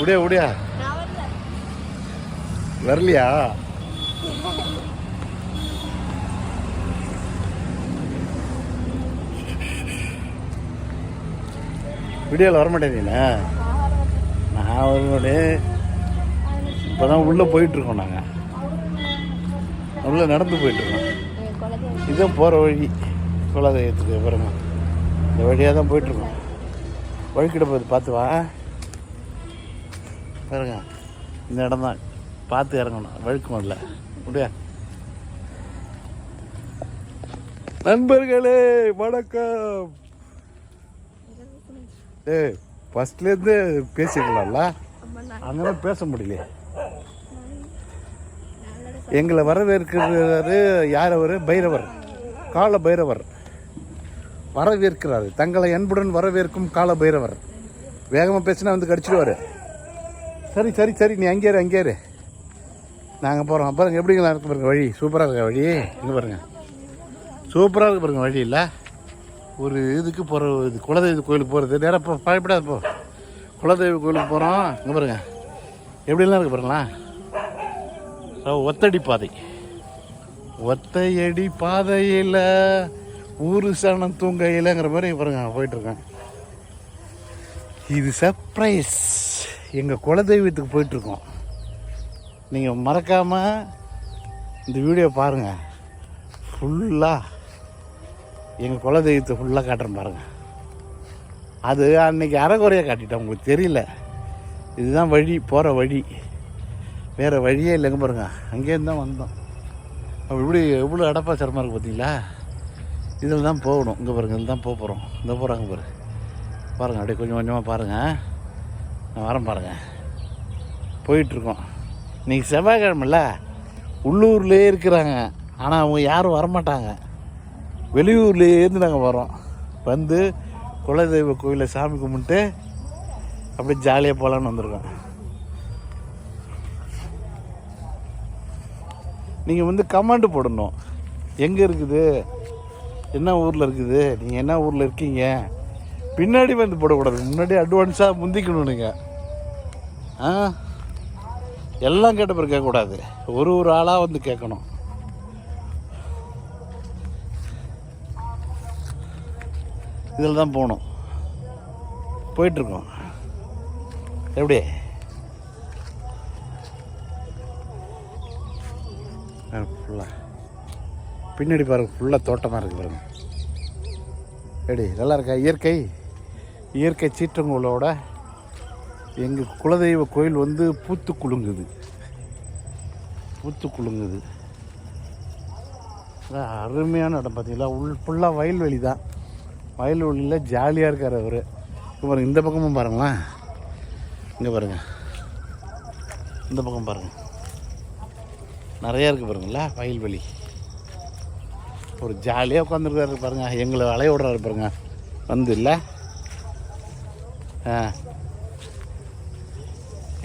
உடையா உடையா. வரலையா? வீடியோவில் வரமாட்டேன் நான். வர நான் வரமாட்டேன். இப்போ தான் உள்ளே போயிட்டுருக்கோம் நாங்கள் உள்ளே நடந்து போயிட்டுருக்கோம். இதுதான் போகிற வழி. குலதெய்வத்துக்கு பாருங்க இந்த வழியாக தான் போயிட்டுருக்கோம் வழிக்கிட போகுது பார்த்து வா. பாருங்க இந்த இடம் தான். பார்த்து இறங்கணும். வழுக்கம் இல்லை முடியா நண்பர்களே வணக்கம். ஏ ஃபஸ்ட்லேருந்து பேசிக்கலாம்ல? அம்மா அங்கே பேச முடியலையே. எங்களை வரவேற்கிறாரு யார் அவர்? பைரவர். கால பைரவர். வரவேற்கிறாரு. தங்களை அன்புடன் வரவேற்கும் கால பைரவர். வேகமாக பேசினா வந்து கடிச்சிடுவார். சரி சரி சரி நீ அங்கே இரு அங்கே இரு. நாங்கள் போகிறோம் பாருங்க எப்படிங்களா இருக்கு பாருங்க வழி. சூப்பராக இருக்கா வழி? இங்கே பாருங்க. சூப்பராக இருக்கு பாருங்க வழி இல்லை ஒரு இதுக்கு போகிற இது குலதெய்வ கோயிலுக்கு போகிறது நேராக போ பயப்படாது போ. குலதெய்வ கோயிலுக்கு போகிறோம் இங்கே பாருங்க. எப்படிலாம் இருக்கு பாருங்களா? ஒத்தடி பாதை. ஒத்தையடி பாதையில் ஊரு சனம் தூங்கையிலங்கிற மாதிரி பாருங்க போயிட்டுருக்கேன் இது சர்ப்ரைஸ் எங்கள் குலதெய்வத்துக்கு போயிட்டுருக்கோம். நீங்கள் மறக்காமல் இந்த வீடியோ பாருங்கள் ஃபுல்லாக எங்கள் குலதெய்வத்தை ஃபுல்லாக காட்டுறேன் பாருங்கள் அது அன்னைக்கு அறகுறையாக காட்டிட்டேன் உங்களுக்கு தெரியல. இதுதான் வழி போகிற வழி. வேறு வழியே இல்லைங்க பாருங்க. அங்கேருந்து தான் வந்தோம் இப்படி எவ்வளோ அடப்பா இருக்குது பார்த்தீங்களா இதில் தான் போகணும். இங்கே பாருங்கள் இதில் தான் போக போகிறோம் இந்த போகிறாங்க பாரு. பாருங்கள் அப்படியே கொஞ்சம் கொஞ்சமாக பாருங்கள் நான் வரேன் பாருங்கள் போயிட்டுருக்கோம். இன்றைக்கி செவ்வாய்க்கிழமில்ல உள்ளூர்லேயே இருக்கிறாங்க. ஆனால் அவங்க யாரும் வரமாட்டாங்க. வெளியூர்லேருந்து நாங்கள் வரோம் வந்து குலதெய்வ கோயிலில் சாமி கும்பிட்டு அப்படியே ஜாலியாக போகலான்னு வந்திருக்கோம். நீங்கள் வந்து கமெண்ட் போடணும். எங்கே இருக்குது? என்ன ஊரில் இருக்குது? நீங்கள் என்ன ஊரில் இருக்கீங்க? பின்னாடி வந்து போடக்கூடாது. முன்னாடி அட்வான்ஸாக முந்திக்கணும் நீங்கள் ஆ? எல்லாம் கேட்ட பிறகு கேட்கக்கூடாது. ஒரு ஒரு ஆளாக வந்து கேட்கணும். இதில் தான் போகணும். போயிட்டுருக்கோம். எப்படி? ஃபுல்லாக பின்னாடி பாருங்கள் ஃபுல்லாக தோட்டமாக இருக்குது பாருங்கள் எப்படி? நல்லா இருக்கா? இயற்கை? இயற்கை சீற்றங்களோட எங்கள் குலதெய்வ கோயில் வந்து பூத்து குலுங்குது. பூத்து குலுங்குது. அருமையான இடம் பார்த்தீங்களா? உள் ஃபுல்லாக வயல்வெளி தான். வயல்வெளியில் ஜாலியாக இருக்கார் அவர். பாருங்க இந்த பக்கமும் பாருங்களேன். இங்கே பாருங்க. இந்த பக்கம் பாருங்கள் நிறையா இருக்குது பாருங்களா வயல்வெளி. ஒரு ஜாலியாக உட்காந்துருக்காரு பாருங்கள் எங்களை அலைய விடுறாரு பாருங்கள் வந்து இல்லை?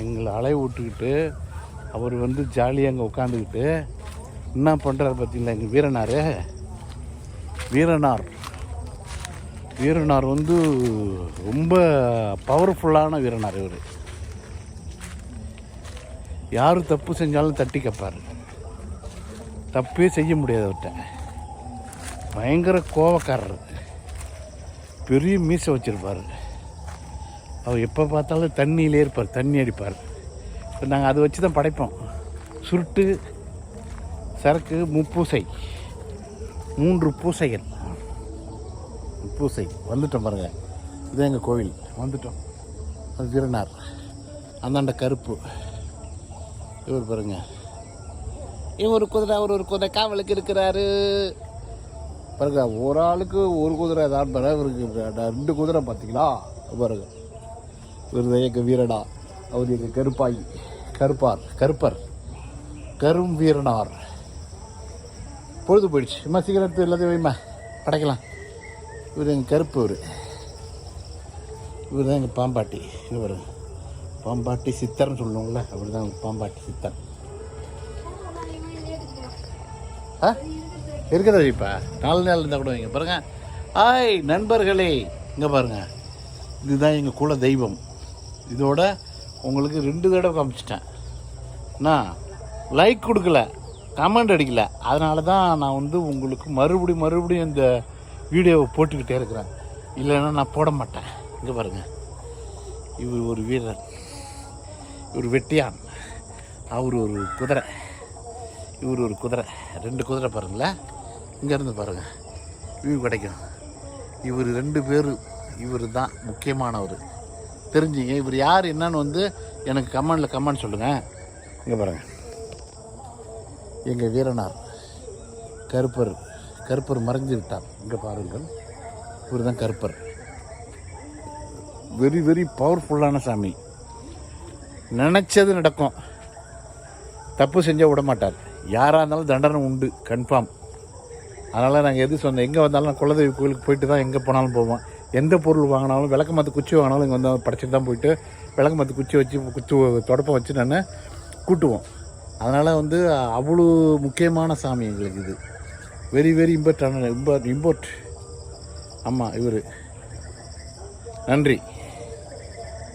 எங்களை அலைய விட்டுக்கிட்டு அவர் வந்து ஜாலியாக அங்கே உட்காந்துக்கிட்டு என்ன பண்ணுறாரு பார்த்தீங்களா எங்கள் வீரனார்? வீரனார். வீரனார் வந்து ரொம்ப பவர்ஃபுல்லான வீரனார் இவர். யார் தப்பு செஞ்சாலும் தட்டி கேட்பார் தப்பே செய்ய முடியாது அவர்கிட்ட பயங்கர கோவக்காரர். பெரிய மீசை வச்சுருப்பார். அவர் எப்போ பார்த்தாலும் தண்ணியிலே இருப்பார் தண்ணி அடிப்பார். இப்போ நாங்கள் அதை வச்சு தான் படைப்போம். சுருட்டு சரக்கு முப்பூசை. மூன்று பூசைகள். பூசை. வந்துட்டோம் பாருங்கள் இது எங்கள் கோவில். வந்துட்டோம். அது திருநார் அந்தாண்ட கருப்பு. இவர் பாருங்க. இவர் குதிரை அவர் ஒரு குதிரை. காவலுக்கு இருக்கிறாரு. பாருங்க ஒரு ஆளுக்கு ஒரு குதிரை தான் பாரு இவருக்கு ரெண்டு குதிரை பார்த்தீங்களா பாருங்க. இவர் வீரடா அவர் எங்கள் கருப்பாய். கருப்பார் கருப்பர். கரும் வீரனார். பொழுது போயிடுச்சு. சும்மா சீக்கிரத்து எல்லாத்தையும் வைமா படைக்கலாம். இவர் எங்கள் கருப்பு இவர். இவர் தான் எங்கள் பாம்பாட்டி இவர் பாம்பாட்டி சித்தர்னு சொல்லுவோங்கள அவர் தான் பாம்பாட்டி சித்தர். ஆ? இருக்கிறத இப்போ நாலு நாள் இருந்தால் கூட வைங்க. பாருங்க. ஆய் நண்பர்களே. இங்கே பாருங்க. இதுதான் எங்கள் குல தெய்வம். இதோட உங்களுக்கு ரெண்டு தடவை காமிச்சிட்டேன். நான் லைக் கொடுக்கல கமெண்ட் அடிக்கல. அதனால தான் நான் வந்து உங்களுக்கு மறுபடியும் மறுபடியும் இந்த வீடியோவை போட்டுக்கிட்டே இருக்கிறேன். இல்லைன்னா நான் போட மாட்டேன். இங்கே பாருங்கள் இவர் ஒரு வீரர். இவர் வெட்டியான். அவர் ஒரு குதிரை. இவர் ஒரு குதிரை. ரெண்டு குதிரை பாருங்களேன். இங்கேருந்து பாருங்கள் வியூ கிடைக்கும். இவர் ரெண்டு பேர். இவர் தான் முக்கியமானவர். தெரிஞ்சிங்க. இவர் யார் என்னன்னு வந்து எனக்கு கமெண்டில் கமெண்ட் சொல்லுங்கள் இங்கே பாருங்கள் எங்கள் வீரனார் கருப்பர் கருப்பர் மறைஞ்சு விட்டார். இங்கே பாருங்கள். இவர் தான் கருப்பர். வெரி வெரி பவர்ஃபுல்லான சாமி. நினச்சது நடக்கும். தப்பு செஞ்சால் விட மாட்டார். யாராக இருந்தாலும் தண்டனை உண்டு கன்ஃபார்ம் அதனால் நாங்கள் எது சொன்னோம் எங்கே வந்தாலும் நான் குலதெய்வ கோயிலுக்கு போயிட்டு தான் எங்கே போனாலும் போவோம் எந்த பொருள் வாங்கினாலும் விளக்கு மத்து குச்சி வாங்கினாலும் இங்கே வந்து படைச்சிட்டு தான் போயிட்டு விளக்கு மத்து குச்சி வச்சு குச்சி தொடப்பம் வச்சு நான் கூட்டுவோம். அதனால் வந்து அவ்வளோ முக்கியமான சாமி எங்களுக்கு இது. வெரி வெரி இம்பார்ட்டான இம்பார்ட் இம்போர்ட் ஆமாம் இவர். நன்றி.